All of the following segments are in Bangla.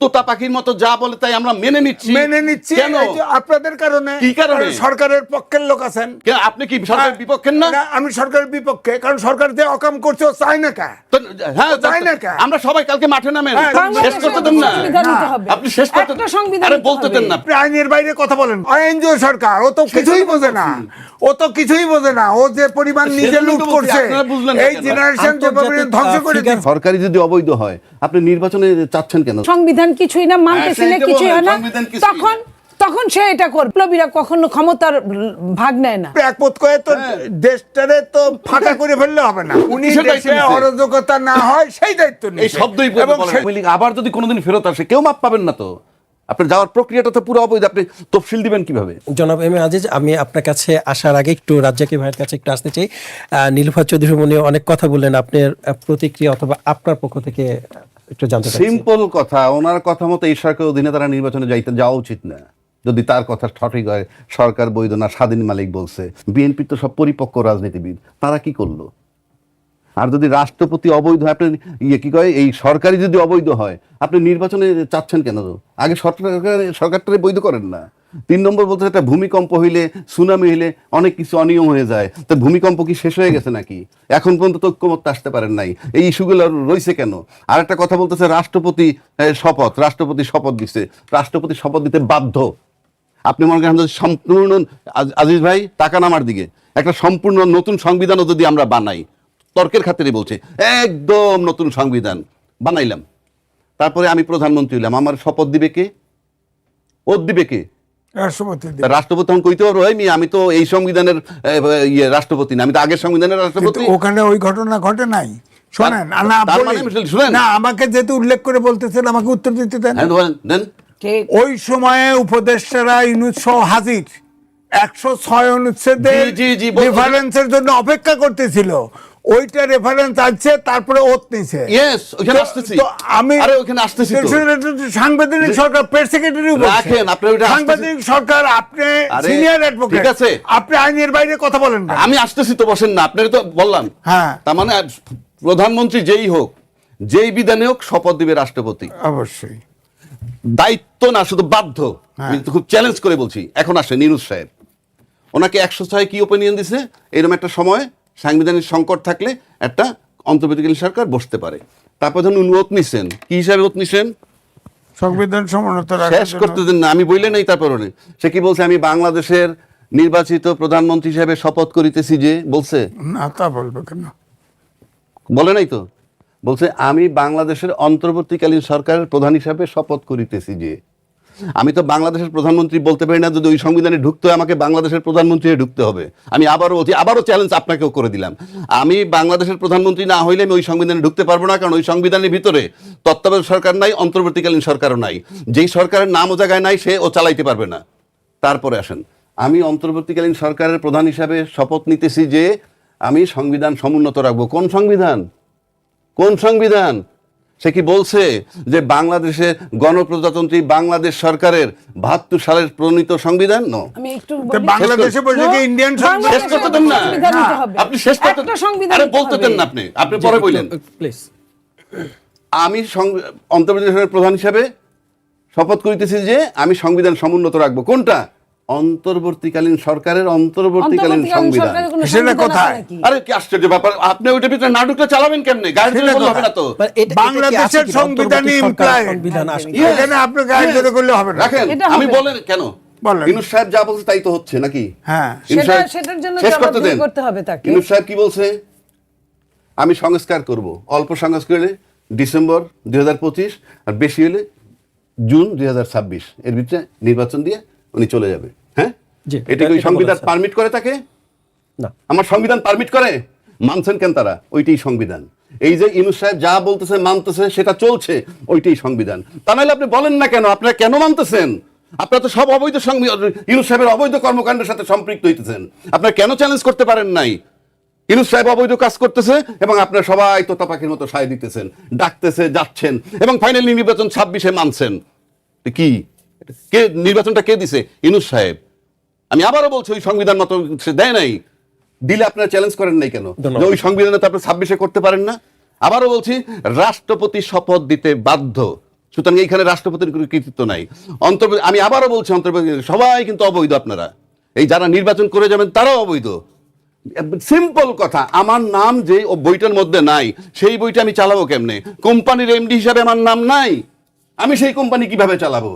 তোতা পাখির মতো যা বলে তাই আমরা মেনে নিচ্ছি। মেনে নিচ্ছি। কেন? আপনাদের কারণে কি কারণে? সরকারের পক্ষের লোক আছেন। আপনি কি সরকারের বিপক্ষের না? আমি সরকারের বিপক্ষে কারণ সরকার যে অকাম করছে ও চায় না কা? হ্যাঁ তাই না কা? আমরা সবাই কালকে মাঠে নামেন হ্যাঁ, শেষ করতে দেন না। হবে। আপনি শেষ করতে আরে বলতে দেন না। আপনি আইনের বাইরে কথা বলেন। এনজিও সরকার ও তো কিছুই বোঝে না। ও তো কিছুই বোঝে না। ও যে পরিমাণ নিজে লুট করছে। আপনারা বুঝলেন না এই জেনারেশন যেভাবে ধ্বংস করে figure- দিচ্ছে সরকারি যদি অবৈধ হয় আপনি নির্বাচনে চাচ্ছেন কেন? সংবিধান কিছুই না মানতেছি হ্যাঁ, না কিছুই হয় না। তখন তখন সে এটা করবে। বিপ্লবীরা কখনো ক্ষমতার ভাগ নেয় না। একমত করে তো দেশটারে তো ফাঁকা করে ফেললে হবে না। উনি দেশে অরাজকতা না হয় সেই দায়িত্ব নেই এই। শব্দই এবং আবার যদি কোনোদিন ফেরত আসে কেউ মাপ পাবেন না তো। আপনার যাওয়ার প্রক্রিয়াটা তো পুরো অবৈধ আপনি তফসিল দিবেন কীভাবে? জনাব এম আজিজ আমি আপনার কাছে আসার আগে একটু রাজ্জাকি ভাইয়ের কাছে একটু আসতে চাই। আহ, নীলুফার চৌধুরী মনি অনেক কথা বললেন আপনার প্রতিক্রিয়া অথবা আপনার পক্ষ থেকে একটু জানতে সিম্পল কথা ওনার কথা মতো এই সরকারের অধীনে তারা নির্বাচনে যাইতে যাওয়া উচিত না। যদি তার কথা সঠিক হয় সরকার বৈধ না স্বাধীন মালিক বলছে। বিএনপি তো সব পরিপক্ক রাজনীতিবিদ তারা কি করল? আর যদি রাষ্ট্রপতি অবৈধ হয় আপনি ইয়ে কি কয়, এই সরকারি যদি অবৈধ হয়, আপনি নির্বাচনে চাচ্ছেন কেন? আগে সরকার সরকারটারে বৈধ করেন না। তিন নম্বর বলতে একটা ভূমিকম্প হইলে, সুনামি হইলে অনেক কিছু অনিয়ম হয়ে যায়। তো ভূমিকম্প কি শেষ হয়ে গেছে নাকি? এখন পর্যন্ত তো ঐক্যমত্য আসতে পারেন নাই। এই ইস্যুগুলো রয়েছে কেন? আর একটা কথা বলতেছে, রাষ্ট্রপতি শপথ রাষ্ট্রপতি শপথ দিচ্ছে রাষ্ট্রপতি শপথ দিতে বাধ্য। আপনি মনে করেন সম্পূর্ণ, আজ- আজিজ ভাই তাকান আমার দিকে। একটা সম্পূর্ণ নতুন সংবিধানও যদি আমরা বানাই তর্কের খাতিরে বলছে একদম নতুন সংবিধান বানাইলাম। তারপরে আমি প্রধানমন্ত্রী হইলাম আমার শপথ দিবে কে? ওর দিবে কে? রাষ্ট্রপতি রাষ্ট্রপতি তখন কইতে পারব "এই মিয়া, আমি তো এই সংবিধানের ইয়ে রাষ্ট্রপতি না আমি তো আগের সংবিধানের রাষ্ট্রপতি। ওখানে ওই ঘটনা ঘটে নাই। শোনেন না। মানে। না আমাকে যেহেতু উল্লেখ করে বলতেছেন আমাকে উত্তর দিতে দেন। হ্যাঁ বলেন, দেন। ঠিক ওই সময়ে উপদেষ্টারা ইউনুস সহ হাজির। একশো ছয় অনুচ্ছেদের রেফারেন্সের জন্য অপেক্ষা করতেছিল। ওইটা রেফারেন্স আছে তারপরে ওত নিছে। ইয়েস ওখানে আসতেছি। তো আমি আরে ওখানে আসতেছি তো। সাংবিধানিক সরকার প্রেস সেক্রেটারি রাখেন, আপনি ওইটা সাংবিধানিক সরকার আপনি সিনিয়র অ্যাডভোকেট ঠিক আছে। আপনি আইনের বাইরে কথা বলেন না। আমি আসতেছি তো বসেন না আপনার তো বললাম। হ্যাঁ। তার মানে প্রধানমন্ত্রী যেই হোক যেই বিধানে হোক শপথ দিবে রাষ্ট্রপতি। অবশ্যই। দায়িত্ব না শুধু বাধ্য। হ্যাঁ। আমি তো খুব চ্যালেঞ্জ করে বলছি। এখন আসে নিরুজ সাহেব। ওনাকে একশো ছয় কি ওপিনিয়ন দিছে? এরকম একটা সময় সাংবিধানিক সংকট থাকলে একটা অন্তর্বর্তীকালীন সরকার বসতে পারে। তারপর যখন উনি ওত নিছেন। কি হিসাবে ওত নিছেন? সংবিধান সমুন্নত শেষ করতে দেন না। আমি বললে নাই তারপর। সে কি বলছে? আমি বাংলাদেশের নির্বাচিত প্রধানমন্ত্রী হিসেবে শপথ করিতেছি যে বলছে? না তা বলবে কেন? বলে নাই তো। বলছে আমি বাংলাদেশের অন্তর্বর্তীকালীন সরকারের প্রধান হিসাবে শপথ করিতেছি যে আমি তো বাংলাদেশের প্রধানমন্ত্রী বলতে পারি না, যদি ওই সংবিধানে ঢুকতে হয়, আমাকে বাংলাদেশের প্রধানমন্ত্রী ঢুকতে হবে। আমি আবারও আবারও চ্যালেঞ্জ আপনাকেও করে দিলাম। আমি বাংলাদেশের প্রধানমন্ত্রী না হইলে আমি ওই সংবিধানে ঢুকতে পারব না, কারণ ওই সংবিধানের ভিতরে তত্ত্বাবধায়ক সরকার নাই, অন্তর্বর্তীকালীন সরকারও নাই। যেই সরকারের নাম ও জায়গায় নাই, সে ও চালাইতে পারবে না। তারপরে আসেন। আমি অন্তর্বর্তীকালীন সরকারের প্রধান হিসাবে শপথ নিতেছি যে, আমি সংবিধান সমুন্নত রাখব। কোন সংবিধান? কোন সংবিধান? সে কি বলছে যে বাংলাদেশের গণপ্রজাতন্ত্রী বাংলাদেশ সরকারের বাহাত্তর সালের প্রণীত সংবিধান? নো আমি একটু বাংলাদেশে ইন্ডিয়ান শেষ করতে দেন না। সংবিধান নিতে হবে। আপনি শেষ করতে আরে বলতে দেন না আপনি। আপনি পরে বললেন। প্লিজ আমি সং- অন্তর্বর্তী প্রধান হিসাবে শপথ করিতেছি যে আমি সংবিধান সমুন্নত রাখব। কোনটা? অন্তর্বর্তীকালীন সরকারের অন্তর্বর্তীকালীন সংবিধান। সেটা কোথায়? আরে কি আশ্চর্য ব্যাপার আপনি ওইটার ভিতরে নাটকটা চালাবেন কেমনে? হবে না তো। মানে বাংলাদেশের সংবিধানে এখানে আপনি জোরে করলে হবে না। রাখেন আমি বলেন কেন? ইনুস সাহেব যা বলছে তাই তো হচ্ছে নাকি? হ্যাঁ। ইনুস সেটা- সাহেব- সেটার জন্য শেষ করতে দেন। করতে হবে তাকে। ইনুস সাহেব কি বলছে? আমি সংস্কার করব। অল্প সংস্কার হলে ডিসেম্বর দুই হাজার পঁচিশ আর বেশি হলে জুন দুই হাজার ছাব্বিশ। এর ভিতরে নির্বাচন দিয়ে উনি চলে যাবে হ্যাঁ? এটা কি সংবিধান পারমিট করে তাকে? না। আমার সংবিধান পারমিট করে? মানছেন কেন তারা? ওইটাই সংবিধান। এই যে ইনুস সাহেব যা বলতেছে মানতেছে সেটা চলছে ওইটাই সংবিধান। তা নাহলে আপনি বলেন না কেন? আপনারা কেন মানতেছেন? আপনারা তো সব অবৈধ ইনুস সাহেবের অবৈধ কর্মকাণ্ডের সাথে সম্পৃক্ত হইতেছেন। আপনারা কেন চ্যালেঞ্জ করতে পারেন নাই? ইনুস সাহেব অবৈধ কাজ করতেছে এবং আপনারা সবাই তোতা পাখির মতো সায় দিতেছেন ডাকতেছে যাচ্ছেন এবং ফাইনালি নির্বাচন ছাব্বিশে মানছেন। কি? কে নির্বাচনটা কে দিছে? ইনুস সাহেব। আমি আবারও বলছি ওই সংবিধান মতো সে দেয় নাই। দিলে আপনারা চ্যালেঞ্জ করেন নাই কেন? ওই সংবিধানে তো আপনি ছাব্বিশে করতে পারেন না। আবারও বলছি রাষ্ট্রপতি শপথ দিতে বাধ্য। সুতরাং এইখানে রাষ্ট্রপতির কোনো কৃতিত্ব নাই। অন্তর আমি আবারও বলছি অন্তর্বর্তী সবাই কিন্তু অবৈধ আপনারা। এই যারা নির্বাচন করে যাবেন তারাও অবৈধ। সিম্পল কথা আমার নাম যে বইটার মধ্যে নাই সেই বইটা আমি চালাবো কেমনে? কোম্পানির এমডি হিসাবে আমার নাম নাই। আমি সেই কোম্পানি কীভাবে চালাবো?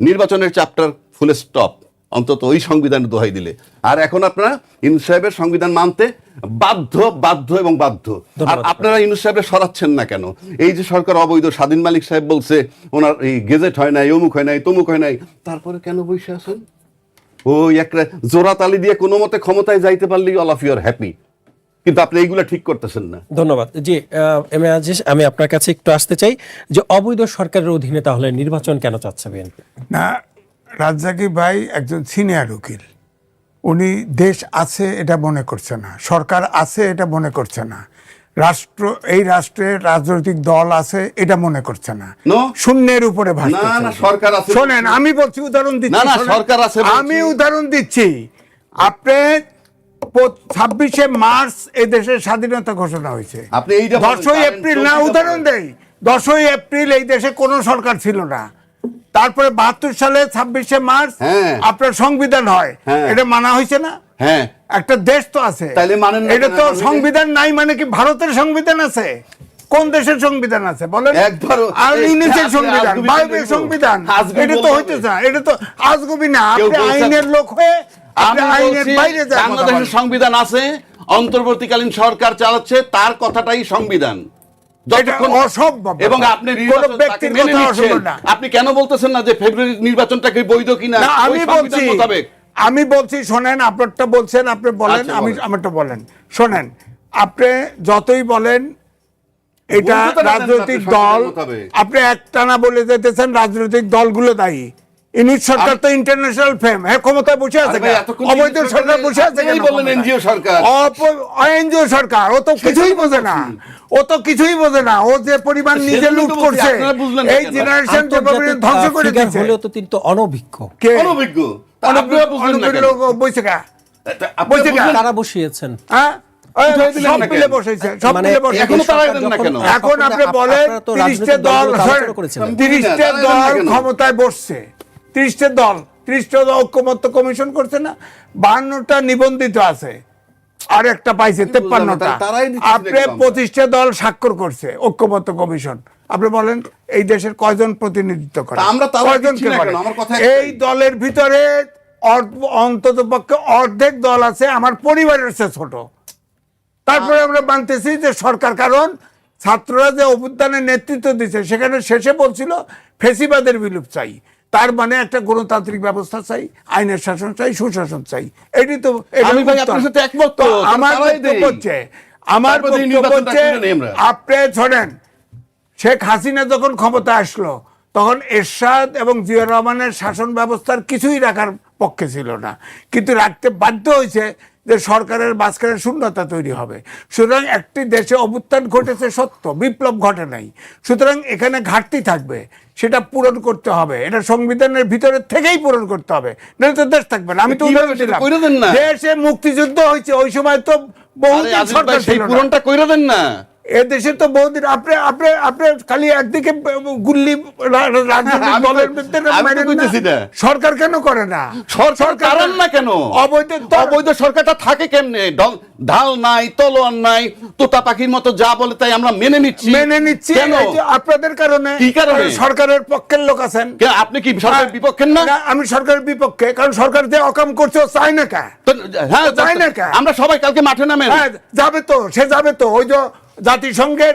নির্বাচনের চ্যাপ্টার ফুল স্টপ অন্তত ওই সংবিধানের দোহাই দিলে। আর এখন আপনারা ইউনুস সাহেবের সংবিধান মানতে বাধ্য বাধ্য এবং বাধ্য। আর আপনারা ইউনুস সাহেবের সরাচ্ছেন না কেন? এই যে সরকার অবৈধ স্বাধীন মালিক সাহেব বলছে ওনার এই গেজেট হয় নাই অমুক হয় নাই তমুক হয় নাই তারপরে কেন বসে আছেন? ওই একটা জোড়া তালি দিয়ে কোনো মতে ক্ষমতায় যাইতে পারলেই অল অফ ইউর হ্যাপি। কিন্তু আপনি এইগুলা ঠিক করতেছেন না। ধন্যবাদ। জি এম এ আজিজ আমি আপনার কাছে একটু আসতে চাই যে অবৈধ সরকারের অধীনে তাহলে নির্বাচন কেন চাচ্ছে বিএনপি? না রাজ্জাকি ভাই একজন সিনিয়র উকিল। উনি দেশ আছে এটা মনে করছে না সরকার আছে এটা মনে করছে না রাষ্ট্র এই রাষ্ট্রের রাজনৈতিক দল আছে এটা মনে করছে না। শূন্যের উপরে না, না, সরকার আছে। শোনেন আমি বলছি উদাহরণ দিচ্ছি না, না, সরকার আছে আমি উদাহরণ দিচ্ছি। আপনি ছাব্বিশে মার্চ দেশের স্বাধীনতা ঘোষণা হয়েছে। আপনি এইটা দশই এপ্রিল না উদাহরণ। দেই। দশই এপ্রিল এই দেশে কোনো সরকার ছিল না। তারপরে বাহাত্তর সালে ছাব্বিশে মার্চ হ্যাঁ। আপনার সংবিধান হয়। হ্যাঁ। এটা মানা হয়েছে না? হ্যাঁ। একটা দেশ তো আছে। এটা তো সংবিধান নাই মানে কি ভারতের সংবিধান আছে? কোন দেশের সংবিধান আছে? বলেন। আর ইউনিসের সংবিধান সংবিধান। এটা তো বলবেন। হইতে না। এটা তো আজগুবি না। আপনি আইনের লোক হয়ে বাংলাদেশের সংবিধান আছে অন্তর্বর্তীকালীন সরকার চালাচ্ছে তার কথাটাই সংবিধান। এবং আপনি কোনো। আপনি বলতেছেন না যে ফেব্রুয়ারি নির্বাচনটাকে বৈধ কিনা? আমি বলছি আমি বলছি শোনেন আপনারটা বলছেন আপনি বলেন আচ্ছা, আমি আমারটা বলেন। শোনেন আপনি যতই বলেন এটা রাজনৈতিক দল আপনি একটানা বলে যেতেছেন রাজনৈতিক দলগুলো দায়ী। ইউনিট সরকার তো ইন্টারন্যাশনাল ফেম হ্যাঁ ক্ষমতায় বসে আছে অবৈধ সরকার বসে আছে? NGO সরকার। এনজিও সরকার। ও তো কিছুই বোঝে না। ও তো কিছুই বোঝে না। ও যে পরিমাণ নিজে লুট করছে আপনারা বুঝলেন না এই জেনারেশন ধ্বংস করে দিচ্ছে হলেও তো তিনি তো অনভিজ্ঞ। কে? অনভিজ্ঞ। তা আপনারা বুঝলেন না অনেক কেন? লোক বইছে কা? তা আপনারা বলছে কি? বুঝলেন- কারা বসিয়েছেন। হ্যাঁ? মানে এখনও তাড়াই দেন না যখন- কেন? এখন আপনি বলেন তিরিশটা দল। তিরিশটা দল ক্ষমতায় বসছে। তিরিশটা দল ত্রিশটা ঐক্যমত্য কমিশন করছে না বাহান্নটা নিবন্ধিত আছে। আর একটা পাইছে তেপ্পান্নটা। আপনি পঁচিশটা দল স্বাক্ষর করছে ঐক্যমত্য কমিশন। আপনি বলেন এই দেশের কয়জন প্রতিনিধিত্ব করে? আমরা কয়জনকে। এই দলের ভিতরে অন্তত পক্ষে অর্ধেক দল আছে আমার পরিবারের চেয়ে ছোট। তারপরে আমরা মানতেছি যে সরকার কারণ ছাত্ররা যে অভ্যুত্থানের নেতৃত্ব দিচ্ছে সেখানে শেষে বলছিল ফেসিবাদের বিলুপ চাই। তার মানে একটা গণতান্ত্রিক ব্যবস্থা চাই আইনের শাসন চাই সুশাসন চাই। এটি তো আমি ভাই আপনার সাথে একমত তো, তো তাহলে আমার বক্তব্য হচ্ছে আমার বক্তব্য হচ্ছে। আপনি শোনেন শেখ হাসিনা যখন ক্ষমতা আসলো তখন এরশাদ এবং জিয়া রহমানের শাসন ব্যবস্থার কিছুই রাখার পক্ষে ছিল না। কিন্তু রাখতে বাধ্য হয়েছে যে সরকারের মাঝখানে শূন্যতা তৈরি হবে। সুতরাং একটি দেশে অভ্যুত্থান ঘটেছে সত্য বিপ্লব ঘটে নাই। সুতরাং এখানে ঘাটতি থাকবে সেটা পূরণ করতে হবে। এটা সংবিধানের ভিতরে থেকেই পূরণ করতে হবে। নাহলে তো দেশ থাকবে না। আমি তো উদাহরণ দিলাম। না? দেশে মুক্তিযুদ্ধ হয়েছে ওই সময় তো ভাই, সরকার সেই পূরণটা কইরা দেন না। এ দেশে তো বহুদিন আপনি আপনি আপনি খালি একদিকে গুল্লি রাজনৈতিক দলের না। সরকার কেন করে না? সরকার কারণ না কেন? অবৈধ অবৈধ সরকারটা থাকে কেমনে? ঢাল নাই তলোয়ার নাই তোতা পাখির মতো যা বলে তাই আমরা মেনে নিচ্ছি। মেনে নিচ্ছি। কেন? আপনাদের কারণে কি কারণে? সরকারের পক্ষের লোক আছেন। আপনি কি সরকারের বিপক্ষের না? না, আমি সরকারের বিপক্ষে কারণ সরকার যে অকাম করছে ও চায় না কা? হ্যাঁ তাই না কে? আমরা সবাই কালকে মাঠে নামেন। হ্যাঁ যাবে তো সে যাবে তো। ওই যে জাতিসংঘের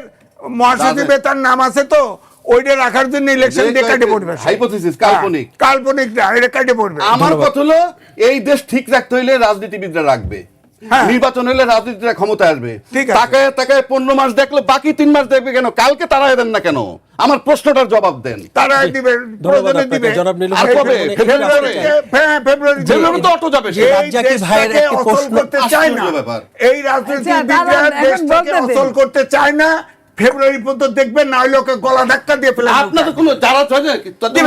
মহাসচিবে তার নাম আছে তো ওইটা রাখার জন্য ইলেকশন যে দিয়ে কাটে পড়বে হাইপোথিসিস হ্যাঁ, কাল্পনিক। কাল্পনিক না এটা কাটে পড়বে আমার কথা হলো এই দেশ ঠিক রাখতে হইলে রাজনীতিবিদরা রাখবে। নির্বাচন হলে রাজনীতিটা ক্ষমতা আসবে। তাকে তাকে তাকায় তাকায় পনেরো মাস দেখলে বাকি তিন মাস দেখবে কেন? কালকে তারা দেন না কেন? আমার প্রশ্নটার জবাব দেন। তারা দিবে প্রয়োজনে দিবে। জনাব আর কবে? ফেব্রুয়ারি? তো অটো যাবে সে। এই রাজ্জাকি ভাইয়ের একটি প্রশ্ন- করতে চায় না। ব্যাপার। এই রাজনীতিবিদরা আচ্ছা, দেশটাকে অচল করতে চায় না। ফেব্রুয়ারি পর্যন্ত দেখবেন না হলে ওকে গলা ধাক্কা দিয়ে ফেলে আপনাদের কোনো যারা চলে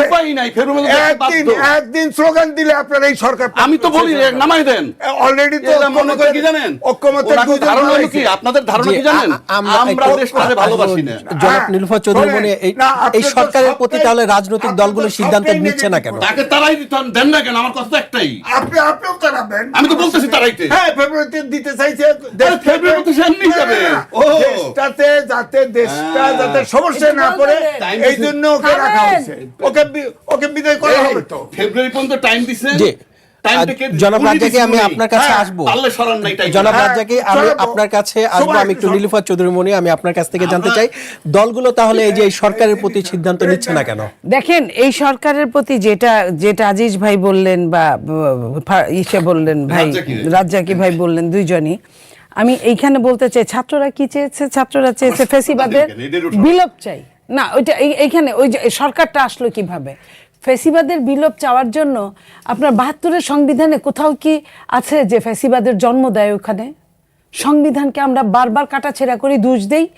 উপায় নাই ফেব্রুয়ারি একদিন একদিন স্লোগান দিলে আপনার এই সরকার আমি তো বলি নামাই দেন। অলরেডি তো মনে করে কি জানেন? ঐক্যমতের ধারণা কি? আপনাদের ধারণা কি জানেন? আমরা দেশটাকে ভালোবাসি না। জনাব হ্যাঁ, নীলুফার চৌধুরী মনে এই সরকারের প্রতি তাহলে রাজনৈতিক দলগুলো সিদ্ধান্ত নিচ্ছে না কেন? তাকে তারাই দিতে- দেন না কেন? আমার কথা তো একটাই। আপনি আপনিও তাড়াবেন আমি তো বলতেছি তাড়াইতে। হ্যাঁ ফেব্রুয়ারিতে দিতে চাইছে। ফেব্রুয়ারিতে সে এমনিই যাবে। ও। দেশটাতে যাতে দেশটা হ্যাঁ। যাতে সমস্যা না পড়ে এই জন্য ওকে রাখা হয়েছে। ওকে ওকে বিদায় করা হবে তো। ফেব্রুয়ারি পর্যন্ত টাইম দিছে। জি। জনাব রাজ্জাকে আমি আপনার কাছে হ্যাঁ, আসব। পারলে সরান নাই টাইম জনাব হ্যাঁ, রাজ্জাকে আমি আপনার কাছে আসব। আমি একটু সব- চৌধুরী মনি আমি আপনার কাছ থেকে জানতে চাই। দলগুলো তাহলে এই যে এই সরকারের প্রতি সিদ্ধান্ত নিচ্ছে না কেন? দেখেন এই সরকারের প্রতি যেটা যেটা আজিজ ভাই বললেন বা ইসে বললেন ভাই রাজ্জাকি ভাই। রাজ্জাকি ভাই বললেন দুইজনই আমি এইখানে বলতে চাই ছাত্ররা কি চেয়েছে? ছাত্ররা চেয়েছে ফেসিবাদের বিলোপ চাই। না ওইটা এই- এইখানে ওই যে সরকারটা আসলো কীভাবে? ফেসিবাদের বিলোপ চাওয়ার জন্য আপনার বাহাত্তরের সংবিধানে কোথাও কি আছে যে ফেসিবাদের জন্ম দেয় ওখানে? সংবিধানকে আমরা বারবার কাটাছেড়া করি দোষ দেই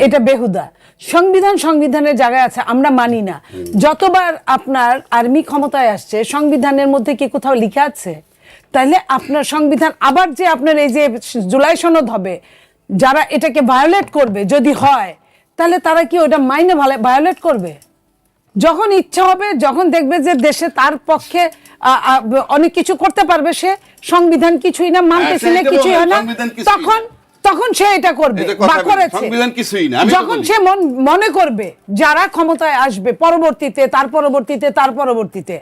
এটা বেহুদা। সংবিধান সংবিধানের জায়গায় আছে আমরা মানি না। যতবার আপনার আর্মি ক্ষমতায় আসছে সংবিধানের মধ্যে কি কোথাও লিখা আছে? তাহলে আপনার সংবিধান আবার যে আপনার এই যে জুলাই সনদ হবে যারা এটাকে ভায়োলেট করবে যদি হয় তাহলে তারা কি ওটা মাইনে ভায়োলেট করবে? যখন ইচ্ছা হবে যখন দেখবে যে দেশে তার পক্ষে অনেক কিছু করতে পারবে সে সংবিধান কিছুই না মানতেছে না কিছুই হয় না তখন তখন সে এটা করবে বা করেছে। সংবিধান কিছুই না, যখন সে মনে করবে যারা ক্ষমতায় আসবে পরবর্তীতে তার পরবর্তীতে তার পরবর্তীতে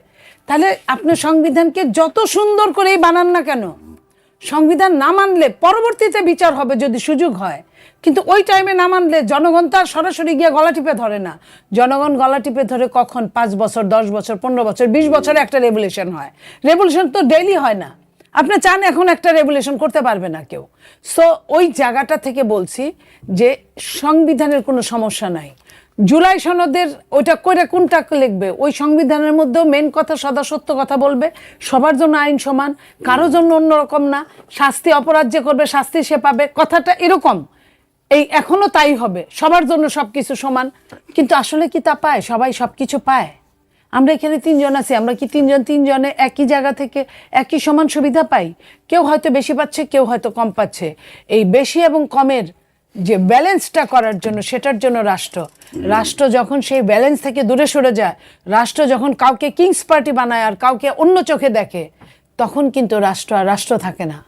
তাহলে আপনি সংবিধানকে যত সুন্দর করেই বানান না কেন সংবিধান না মানলে পরবর্তীতে বিচার হবে যদি সুযোগ হয়। কিন্তু ওই টাইমে না মানলে জনগণ তার সরাসরি গিয়ে গলা টিপে ধরে না। জনগণ গলা টিপে ধরে কখন? পাঁচ বছর দশ বছর পনেরো বছর বিশ বছরে একটা রেভলিউশন হয়। রেভলিউশন তো ডেইলি হয় না। আপনি চান এখন একটা রেভলিউশন করতে পারবে না কেউ। সো ওই জায়গাটা থেকে বলছি যে সংবিধানের কোনো সমস্যা নাই। জুলাই সনদের ওইটা কইরা কোনটা লিখবে? ওই সংবিধানের মধ্যেও মেন কথা সদা সত্য কথা বলবে। সবার জন্য আইন সমান, কারও জন্য অন্যরকম না। শাস্তি অপরাধ যে করবে, শাস্তি সে পাবে। কথাটা এরকম। এই এখনও তাই হবে। সবার জন্য সবকিছু সমান। কিন্তু আসলে কি তা পায়? সবাই সবকিছু পায়। আমরা এখানে তিনজন আছি, আমরা কি তিনজন তিনজনে একই জায়গা থেকে একই সমান সুবিধা পাই? কেউ হয়তো বেশি পাচ্ছে, কেউ হয়তো কম পাচ্ছে। এই বেশি এবং কমের যে ব্যালেন্সটা করার জন্য, সেটার জন্য রাষ্ট্র। রাষ্ট্র যখন সেই ব্যালেন্স থেকে দূরে সরে যায়, রাষ্ট্র যখন কাউকে কিংস পার্টি বানায় আর কাউকে অন্য চোখে দেখে, তখন কিন্তু রাষ্ট্র আর রাষ্ট্র থাকে না।